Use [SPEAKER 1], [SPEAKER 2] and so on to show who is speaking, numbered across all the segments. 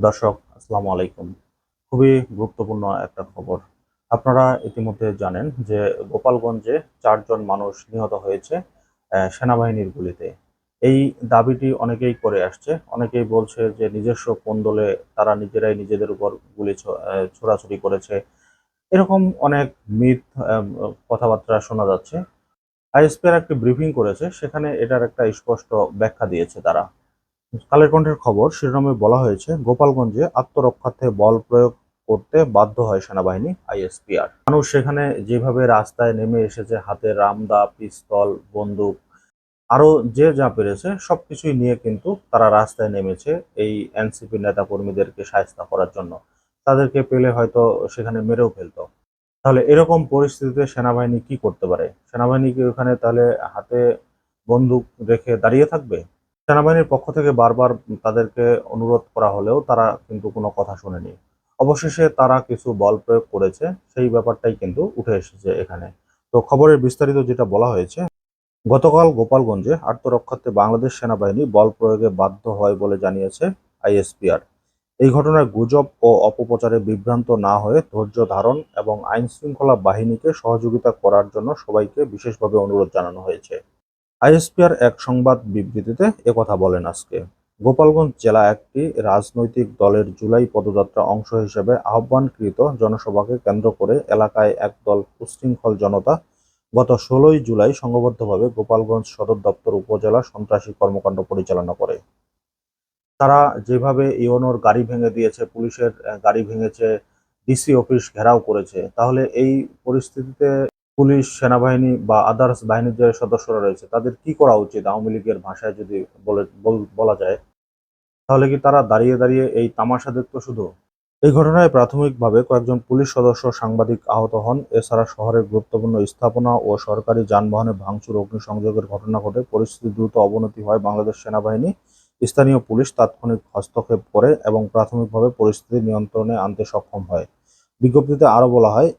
[SPEAKER 1] দর্শক আসসালামু আলাইকুম। খুবই গুরুত্বপূর্ণ একটা খবর। আপনারা ইতিমধ্যে জানেন যে গোপালগঞ্জে চারজন মানুষ নিহত হয়েছে সেনাবাহিনীর গুলিতে। এই দাবিটি অনেকেই করে আসছে। অনেকেই বলছে যে নিজস্ব কোন্দলে তারা নিজেরাই নিজেদের উপর গুলি ছো- আহ, ছোড়াছুড়ি করেছে। এরকম অনেক মিথ কথাবার্তা শোনা যাচ্ছে। আইএসপিআর একটি ব্রিফিং করেছে সেখানে এটার একটা স্পষ্ট ব্যাখ্যা দিয়েছে তারা। কালের কণ্ঠের খবর শিরোনামে বলা হয়েছে, গোপালগঞ্জে আত্মরক্ষার্থে বল প্রয়োগ করতে বাধ্য হয় সেনাবাহিনী, আইএসপিআর। মানুষ সেখানে যেভাবে রাস্তায় নেমে এসেছে, হাতে রামদা, পিস্তল, বন্দুক আরও যে যা পেরেছে, সবকিছুই নিয়ে কিন্তু তারা রাস্তায় নেমেছে এই এনসিপি নেতা কর্মীদেরকে সাহায্য করার জন্য। তাদেরকে পেলে হয়তো সেখানে মেরেও ফেলতো। তাহলে এরকম পরিস্থিতিতে সেনাবাহিনী কি করতে পারে? সেনাবাহিনী কি ওখানে তাহলে হাতে বন্দুক রেখে দাঁড়িয়ে থাকবে? সেনাবাহিনীর পক্ষ থেকে বারবার তাদেরকে অনুরোধ করা হলেও তারা কিন্তু কোনো কথা শোনেনি। অবশেষে তারা কিছু বল প্রয়োগ করেছে, সেই ব্যাপারটাই কিন্তু উঠে এসেছে এখানে। তো খবরের বিস্তারিত যেটা বলা হয়েছে, গতকাল গোপালগঞ্জে আত্মরক্ষার্থে বাংলাদেশ সেনাবাহিনী বল প্রয়োগে বাধ্য হয় বলে জানিয়েছে আইএসপিআর। এই ঘটনায় গুজব ও অপপ্রচারে বিভ্রান্ত না হয়ে ধৈর্য ধারণ এবং আইন শৃঙ্খলা বাহিনীকে সহযোগিতা করার জন্য সবাইকে বিশেষভাবে অনুরোধ জানানো হয়েছে। আইএসপিআর এক সংবাদ বিবৃতিতে একথা বলেন আজকে। গোপালগঞ্জ জেলা একটি রাজনৈতিক দলের জুলাই পদযাত্রা অংশ হিসেবে আহ্বানকৃত জনসভাকে কেন্দ্র করে এলাকায় একদল উশৃঙ্খল জনতা গত ষোলোই জুলাই সংঘবদ্ধভাবে গোপালগঞ্জ সদর দপ্তর উপজেলা সন্ত্রাসী কর্মকাণ্ড পরিচালনা করে। তারা যেভাবে ইওনোর গাড়ি ভেঙে দিয়েছে, পুলিশের গাড়ি ভেঙেছে, ডিসি অফিস ঘেরাও করেছে, তাহলে এই পরিস্থিতিতে পুলিশ, সেনাবাহিনী বা আদার্স বাহিনীর যে সদস্যরা রয়েছে, তাদের কি করা উচিত? আওয়ামী লীগের ভাষায় যদি বলে, বল- যায়, তাহলে কি তারা দাঁড়িয়ে দাঁড়িয়ে এই তামাশা দেখতো শুধু? এই ঘটনায় প্রাথমিকভাবে কয়েকজন পুলিশ সদস্য সাংবাদিক আহত হন। এছাড়া শহরের গুরুত্বপূর্ণ স্থাপনা ও সরকারি যানবাহনে ভাঙচুর, অগ্নিসংযোগের ঘটনা ঘটে। পরিস্থিতি দ্রুত অবনতি হয় বাংলাদেশ সেনাবাহিনী। স্থানীয় পুলিশ তাৎক্ষণিক হস্তক্ষেপ করে এবং প্রাথমিকভাবে পরিস্থিতি নিয়ন্ত্রণে আনতে সক্ষম হয়। বিজ্ঞপ্তিতে আরও বলা হয়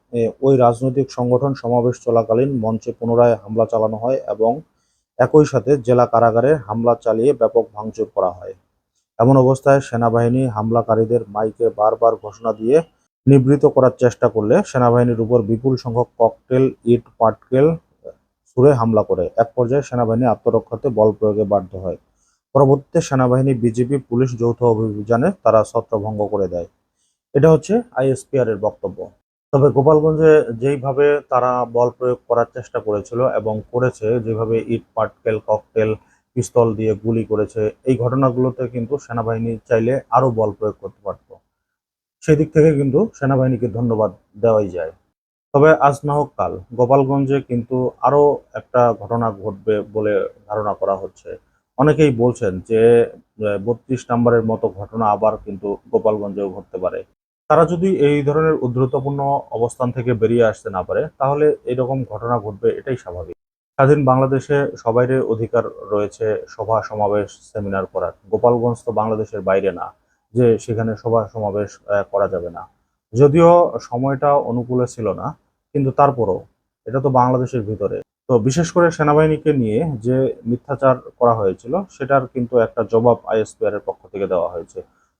[SPEAKER 1] ওই রাজনৈতিক সংগঠন সমাবেশ চলাকালীন মঞ্চে পুনরায় হামলা চালানো হয় এবং একই সাথে জেলা কারাগারে হামলা চালিয়ে ব্যাপক ভাঙচুর করা হয়। এমন অবস্থায় সেনাবাহিনী হামলাকারীদের মাইকে বারবার ঘোষণা দিয়ে নিবৃত করার চেষ্টা করলে সেনাবাহিনীর উপর বিপুল সংখ্যক ককটেল, ইট, পাটকেল ছুড়ে হামলা করে। এক পর্যায়ে সেনাবাহিনী আত্মরক্ষাতে বল প্রয়োগে বাধ্য হয়। পরবর্তীতে সেনাবাহিনী বিজেপি পুলিশ যৌথ অভিযানে তারা ছত্রভঙ্গ করে দেয়। এটা হচ্ছে আইএসপিআর এর বক্তব্য। তবে গোপালগঞ্জে যেইভাবে তারা বল প্রয়োগ করার চেষ্টা করেছিল এবং করেছে, যেভাবে ইট, পাটকেল, ককটেল, পিস্তল দিয়ে গুলি করেছে, এই ঘটনাগুলোতে কিন্তু সেনাবাহিনী চাইলে আরও বল প্রয়োগ করতে পারত। সেদিক থেকে কিন্তু সেনাবাহিনীকে ধন্যবাদ দেওয়াই যায়। তবে আজ না হোক কাল, গোপালগঞ্জে কিন্তু আরও একটা ঘটনা ঘটবে বলে ধারণা করা হচ্ছে। অনেকেই বলছেন যে বত্রিশ নম্বরের মতো ঘটনা আবার কিন্তু গোপালগঞ্জেও ঘটতে পারে। তারা যদি এই ধরনের উদ্ধৃতপূর্ণ অবস্থান থেকে বেরিয়ে আসতে না পারে, তাহলে এরকম ঘটনা ঘটবে, এটাই স্বাভাবিক। স্বাধীন বাংলাদেশে সবাইরে অধিকার রয়েছে, সভা সমাবেশ, সেমিনার করার গোপালগঞ্জ তো বাংলাদেশের বাইরে না, যে সেখানে সভা সমাবেশ করা যাবে না। যদিও সময়টা অনুকূলে ছিল না, কিন্তু তারপরও, এটা তো বাংলাদেশের ভিতরে। তো বিশেষ করে সেনাবাহিনীকে নিয়ে যে মিথ্যাচার করা হয়েছিল, সেটার কিন্তু একটা জবাব আইএসপিআর এর পক্ষ থেকে দেওয়া হয়েছে।